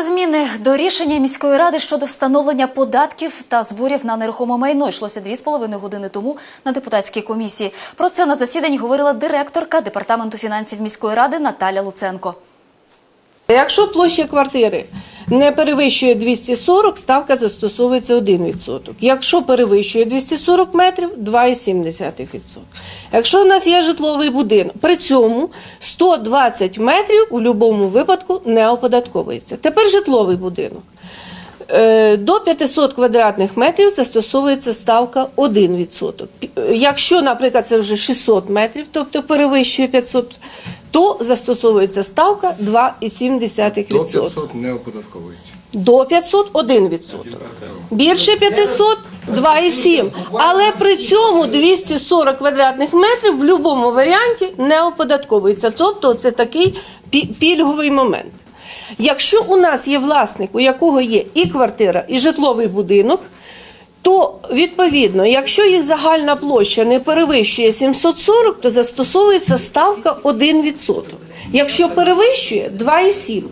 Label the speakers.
Speaker 1: Зміни до рішення міської ради щодо встановлення податків та зборів на нерухоме майно йшлося дві з половиною години тому на депутатській комісії. Про це на засіданні говорила директорка департаменту фінансів міської ради Наталя Луценко.
Speaker 2: Якщо площа квартири не перевищує 240, ставка застосовується 1%. Якщо перевищує 240 метрів 2,7%. Якщо у нас є житловий будинок, при цьому 120 метрів у будь-якому випадку не оподатковується. Тепер житловий будинок. Е, До 500 квадратних метрів застосовується ставка 1%. Якщо, наприклад, це вже 600 метрів, тобто перевищує 500, то застосовується ставка 2,7%.
Speaker 3: До 500 не оподатковується.
Speaker 2: До 500 – 1%. Більше 500 – 2,7%. Але при цьому 240 квадратних метрів в будь-якому варіанті не оподатковується. Тобто це такий пі- пільговий момент. Якщо у нас є власник, у якого є і квартира, і житловий будинок, то відповідно, якщо їх загальна площа не перевищує 740, то застосовується ставка 1%. Якщо перевищує 2,7%.